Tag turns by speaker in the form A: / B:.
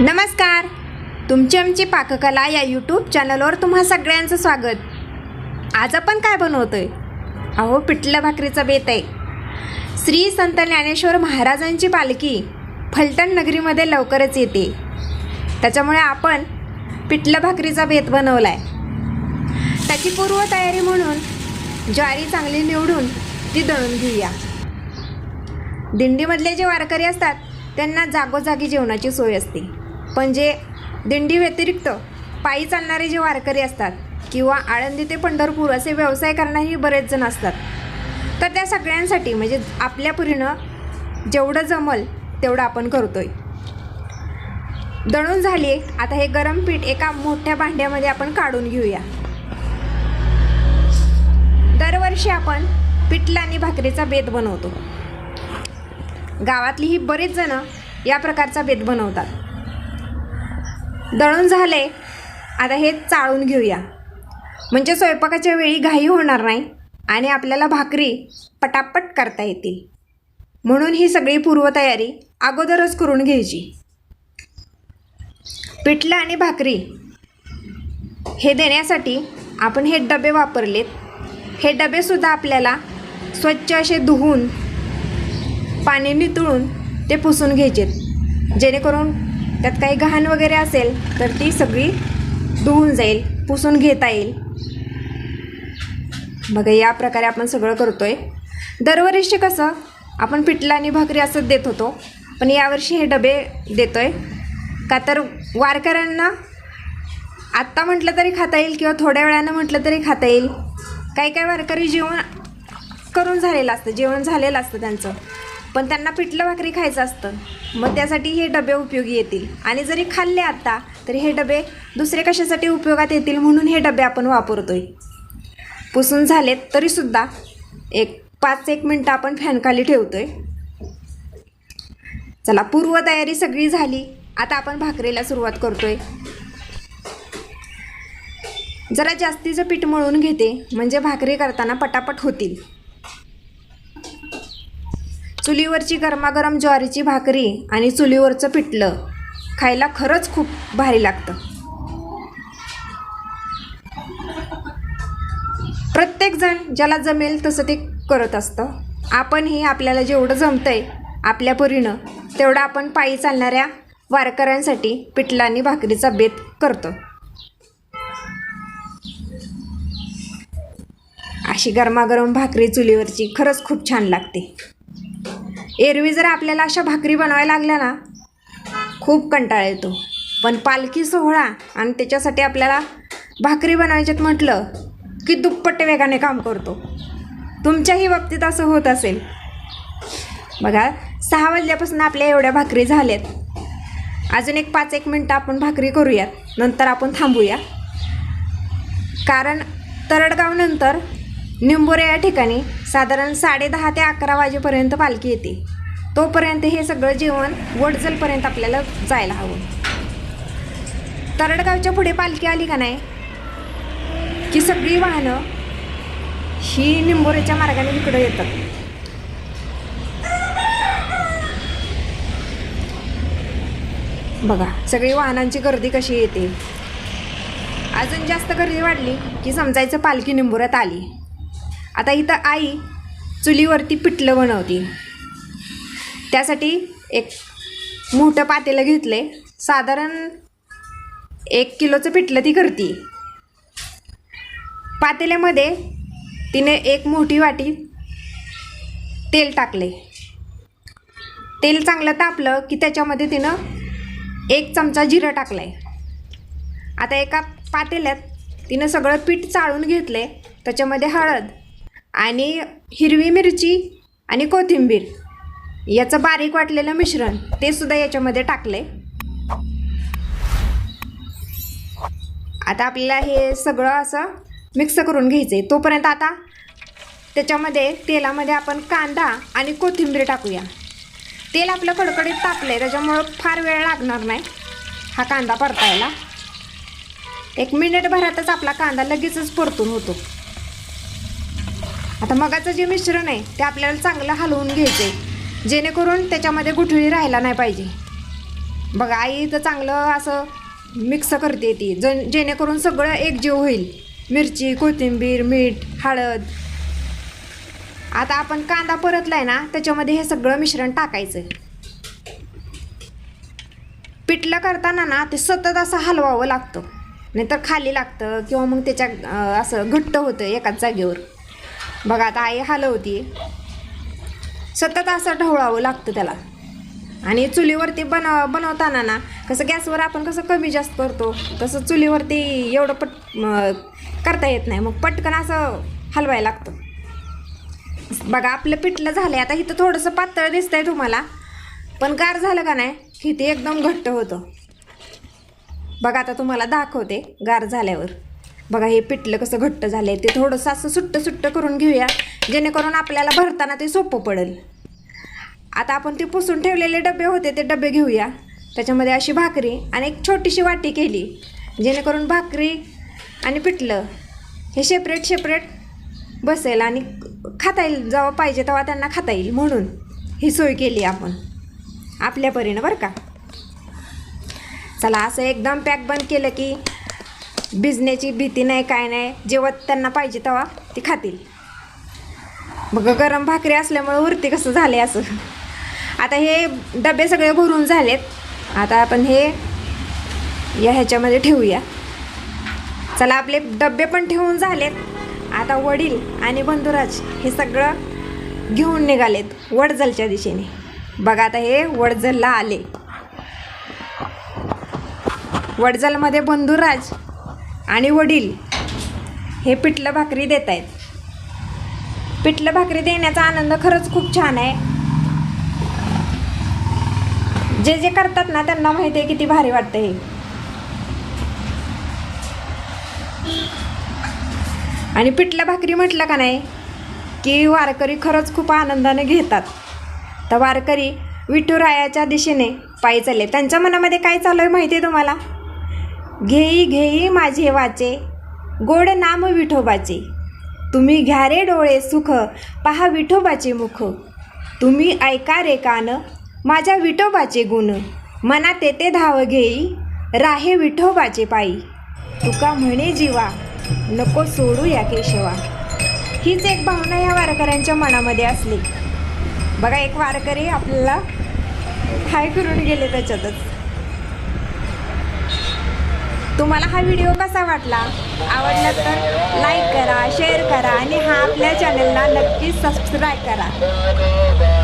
A: नमस्कार. तुमची आमची पाककला या यूट्यूब चॅनलवर तुम्हा सगळ्यांचं स्वागत. आज आपण काय बनवतोय? अहो पिठलं भाकरीचा बेत आहे. श्री संत ज्ञानेश्वर महाराजांची पालखी फलटण नगरीमध्ये लवकरच येते. त्याच्यामुळे आपण पिठलं भाकरीचा बेत बनवला आहे त्याची पूर्वतयारी म्हणून ज्वारी चांगली निवडून ती दळून घेऊया. दिंडीमधले जे वारकरी असतात त्यांना जागोजागी जेवणाची सोय असते. म्हणजे पण जे दिंडी व्यतिरिक्त पायी चालणारे जे वारकरी असतात किंवा आळंदी ते पंढरपूर असे व्यवसाय करणारेही बरेच जण असतात. तर त्या सगळ्यांसाठी म्हणजे आपल्या परीनं जेवढं जमल तेवढं आपण करतोय. दळून झाली आता हे गरम पीठ एका मोठ्या भांड्यामध्ये आपण काढून घेऊया. दरवर्षी आपण पिठला आणि भाकरीचा बेत बनवतो. गावातली ही बरेच जण या प्रकारचा बेत बनवतात. दळून झाले. आता हे चाळून घेऊया. म्हणजे स्वयंपाकाच्या वेळी घाई होणार नाही आणि आपल्याला भाकरी पटापट करता येतील. म्हणून ही सगळी पूर्वतयारी अगोदरच करून घ्यायची. पिठलं आणि भाकरी हे देण्यासाठी आपण हे डबे वापरलेत. हे डबेसुद्धा आपल्याला स्वच्छ असे धुवून पाणी नितळून ते पुसून घ्यायचेत. जेणेकरून त्यात काही घाण वगैरे असेल तर ती सगळी धुवून जाईल पुसून घेता येईल. बघा या प्रकारे आपण सगळं करतो आहे दरवर्षी कसं आपण पिठलं आणि भाकरी असंच देत होतो पण यावर्षी हे डबे देतो आहे का तर वारकऱ्यांना आत्ता म्हटलं तरी खाता येईल किंवा थोड्या वेळानं म्हटलं तरी खाता येईल. काही काही वारकरी जेवण करून झालेलं असतं जेवण झालेलं असतं त्यांचं. पण त्यांना पिठलं भाकरी खायचं असतं. मग त्यासाठी हे डबे उपयोगी येतील. आणि जरी खाल्ले आता तरी हे डबे दुसरे कशासाठी उपयोगात येतील म्हणून हे डबे आपण वापरतोय. पुसून झालेत तरीसुद्धा एक पाच एक मिनटं आपण फॅनखाली ठेवतोय. चला पूर्वतयारी सगळी झाली. आता आपण भाकरीला सुरुवात करतोय. जरा जास्तीचं पीठ मळून घेते. म्हणजे भाकरी करताना पटापट होतील. चुलीवरची गरमागरम ज्वारीची भाकरी आणि चुलीवरचं पिठलं. खायला खरंच खूप भारी लागतं. प्रत्येकजण ज्याला जमेल तसं ते करत असतं. आपणही आपल्याला जेवढं जमतंय आपल्या परीनं तेवढं आपण पायी चालणाऱ्या वारकऱ्यांसाठी पिठला आणि भाकरीचा बेत करतो. अशी गरमागरम भाकरी चुलीवरची खरंच खूप छान लागते. एरवी जर आपल्याला अशा भाकरी बनवायला लागल्या ना खूप कंटाळा येतो. पण पालखी सोहळा आणि त्याच्यासाठी आपल्याला भाकरी बनवायच्यात म्हटलं की दुप्पट वेगाने काम करतो. तुमच्याही बाबतीत असं होत असेल. बघा सहा वाजल्यापासून आपल्या एवढ्या भाकरी झाल्यात. अजून एक पाच एक मिनटं आपण भाकरी करूयात. नंतर आपण थांबूया. कारण तरडगावनंतर निंबोरे या ठिकाणी साधारण साडेदहा ते अकरा वाजेपर्यंत पालखी येते. तोपर्यंत हे सगळं जेवण वडजलपर्यंत आपल्याला जायला हवं. तरडगावच्या पुढे पालखी आली का नाही? की सगळी वाहनं ही निंबोरेच्या मार्गाने इकडं येतात. बघा सगळी वाहनांची गर्दी कशी येते. अजून जास्त गर्दी वाढली की समजायचं पालखी निंबुऱ्यात आली. आता इथं आई चुलीवरती पिठलं बनवते. त्यासाठी एक मोठं पातेलं घेतले साधारण एक किलोचं पिठलं ती करते. पातेल्यामध्ये तिने एक मोठी वाटी तेल टाकले तेल चांगलं तापलं की त्याच्यामध्ये तिनं एक चमचा जिरं टाकलं आहे आता एका पातेल्यात तिनं सगळं पीठ चाळून घेतले त्याच्यामध्ये हळद आणि हिरवी मिरची आणि कोथिंबीर याचं बारीक वाटलेलं मिश्रण ते सुद्धा याच्यामध्ये आहे आता आपल्याला हे सगळं असं मिक्स करून घ्यायचं आहे तोपर्यंत आता त्याच्यामध्ये तेलामध्ये आपण कांदा आणि कोथिंबीर टाकूया. तेल आपलं कडकडीत तापलं आहे त्याच्यामुळं फार वेळ लागणार नाही हा कांदा परतायला. एक मिनिटभरातच आपला कांदा लगेचच परतून होतो. आता मगाचं जे मिश्रण आहे ते आपल्याला चांगलं हलवून घ्यायचं. आहे जेणेकरून त्याच्यामध्ये गुठळी राहायला नाही पाहिजे. बघा आई तर चांगलं असं मिक्स करते ती. जन जेणेकरून सगळं एकजीव होईल. मिरची कोथिंबीर मीठ हळद. आता आपण कांदा परतला आहे ना त्याच्यामध्ये हे सगळं मिश्रण टाकायचं. पिठलं करताना ना ते सतत असं हलवावं लागतं. नाहीतर खाली लागतं किंवा मग त्याच्या असं घट्ट होतं एकाच जागेवर. बघा आता आई हलवती सतत असं ढवळावं लागतं त्याला. आणि चुलीवरती बनव बनवताना ना कसं गॅसवर आपण कसं कमी जास्त करतो तसं चुलीवरती एवढं पट करता येत नाही. मग पटकन असं हलवायला लागतं. बघा आपलं पिठलं झालं आहे आता इथं थोडंसं पातळ दिसतंय तुम्हाला. पण गार झालं का नाही की ते एकदम घट्ट होतं. बघा आता तुम्हाला दाखवते गार झाल्यावर. बघा हे पिठलं कसं घट्ट झालं आहे ते थोडंसं असं सुट्ट सुट्ट करून घेऊया जेणेकरून आपल्याला भरताना ते सोपं पडेल. आता आपण ते पुसून ठेवलेले डबे होते ते डबे घेऊया. त्याच्यामध्ये अशी भाकरी आणि एक छोटीशी वाटी केली जेणेकरून भाकरी आणि पिठलं हे सेपरेट सेपरेट बसेल आणि खाता येईल जेव्हा पाहिजे तेव्हा त्यांना खाता येईल म्हणून ही सोय केली आपण. आपल्या परीनं बरं का? चला असं एकदम पॅक बंद केलं की भिजण्याची भीती नाही काय नाही. जेव्हा त्यांना पाहिजे तेव्हा ती खातील. बघ गरम भाकरी असल्यामुळे वरती कसं झाले असं. आता हे डबे सगळे भरून झालेत. आता आपण हे या ह्याच्यामध्ये ठेवूया. चला आपले डबे पण ठेवून झालेत. आता वडील आणि बंधुराज हे सगळं घेऊन निघालेत वडजलच्या दिशेने. बघा आता हे वडजलला आले. वडजलमध्ये बंधुराज आणि वडील हे पिठलं भाकरी देत आहेत पिठलं भाकरी देण्याचा आनंद खरंच खूप छान आहे. जे जे करतात ना त्यांना माहिती आहे किती भारी वाटतं हे. आणि पिठलं भाकरी म्हटलं का नाही की वारकरी खरंच खूप आनंदाने घेतात. तर वारकरी विठुरायाच्या दिशेने पायी चालले. त्यांच्या मनामध्ये काय चालू आहे माहिती आहे तुम्हाला? घेई घेई माझे वाचे गोड नाम विठोबाचे. तुम्ही घ्या रे डोळे सुख पहा विठोबाचे मुख. तुम्ही ऐका रे कान माझ्या विठोबाचे गुण. मनात येते धाव घेई राहे विठोबाचे पायी. तुका म्हणे जीवा नको सोडू या केशवा. हीच एक भावना ह्या वारकऱ्यांच्या मनामध्ये असली. बघा एक वारकरी आपल्याला हाय करून गेले त्याच्यातच. तुम्हाला हा व्हिडिओ कसा वाटला? आवडला तर लाईक करा शेअर करा आणि हा आपल्या चॅनलला नक्कीच सबस्क्राईब करा.